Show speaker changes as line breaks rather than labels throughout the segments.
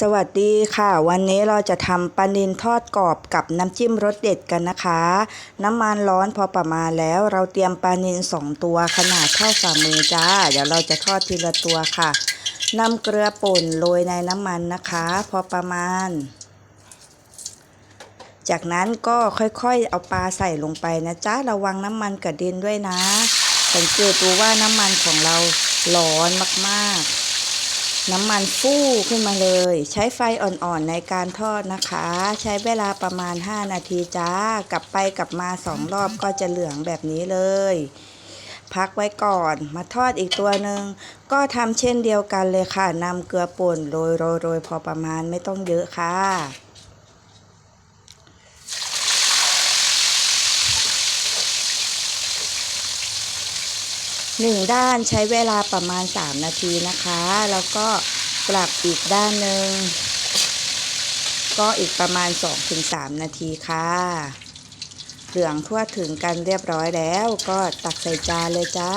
สวัสดีค่ะ วันนี้เราจะทำปลานิลทอดกรอบกับน้ำจิ้มรสเด็ดกันนะคะ น้ำมันร้อนพอประมาณแล้ว เราเตรียมปลานิลสองตัวขนาดเท่าฝ่ามือจ้า เดี๋ยวเราจะทอดทีละตัวค่ะนำเกลือป่นโรยในน้ำมันนะคะ พอประมาณ จากนั้นก็ค่อยๆ เอาปลาใส่ลงไปนะจ๊ะระวังน้ำมันกระเด็นด้วยนะ สังเกตดูว่าน้ำมันของเราร้อนมากๆ น้ำมันฟู่ขึ้นมาเลย ใช้ไฟอ่อนๆในการทอดนะคะ ใช้เวลาประมาณ 5 นาทีจ้ากลับไปกลับมาสองรอบก็จะเหลืองแบบนี้เลย พักไว้ก่อนมาทอดอีกตัวหนึ่งก็ทำเช่นเดียวกันเลยค่ะนำเกลือป่นโรยโรยโรยพอประมาณไม่ต้องเยอะค่ะ หนึ่งด้านใช้เวลาประมาณ 3 นาทีนะคะ แล้วก็กลับอีกด้านหนึ่งก็อีกประมาณ 2-3 นาทีค่ะ เหลืองทั่วถึงกันเรียบร้อยแล้วก็ตักใส่จานเลยจ้า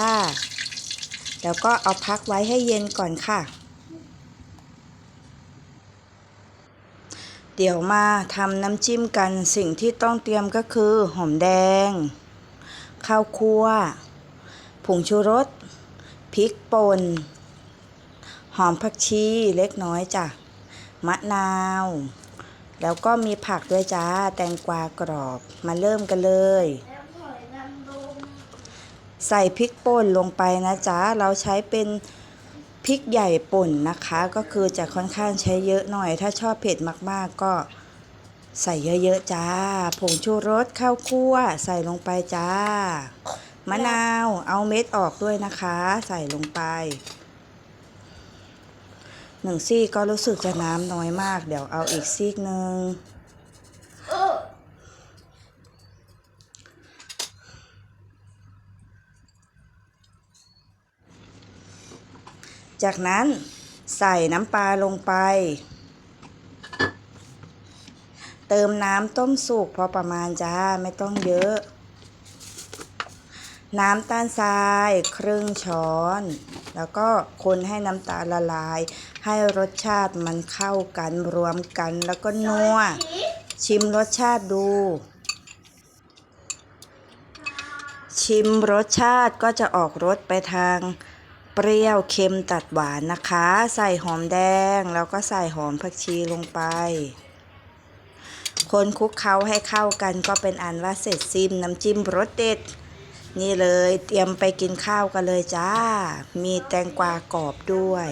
แล้วก็เอาพักไว้ให้เย็นก่อนค่ะ เดี๋ยวมาทำน้ำจิ้มกันสิ่งที่ต้องเตรียมก็คือ หอมแดง ข้าวคั่ว งชูรสพริกป่นหอมผักชีเล็กน้อยจ้ะมะนาว แล้วก็มีผักด้วยจ้า แตงกวากรอบมาเริ่มกันเลย ใส่พริกป่นลงไปนะจ๊ะ เราใช้เป็นพริกใหญ่ป่นนะคะ ก็คือจะค่อนข้างใช้เยอะหน่อย ถ้าชอบเผ็ดมากๆก็ใส่เยอะๆจ้า ผงชูรสข้าวคั่วใส่ลงไปจ้า มะนาว เอาเม็ดออกด้วยนะคะ ใส่ลงไปหนึ่งซีกก็รู้สึกจะน้ำน้อยมาก เดี๋ยวเอาอีกซีกหนึ่งจากนั้นใส่น้ำปลาลงไป เติมน้ำต้มสุกพอประมาณจ้า ไม่ต้องเยอะ น้ำตาลทรายครึ่งช้อน แล้วก็คนให้น้ำตาลละลาย ให้รสชาติมันเข้ากันรวมกันแล้วก็นัวชิมรสชาติดู ชิมรสชาติก็จะออกรสไปทางเปรี้ยวเค็มตัดหวานนะคะ ใส่หอมแดงแล้วก็ใส่หอมผักชีลงไป คนคลุกเคล้าให้เข้ากันก็เป็นอันว่าเสร็จซิมน้ำจิ้มรสเด็ด นี่เลยเตรียมไปกินข้าวกันเลยจ้า มีแตงกวากรอบด้วย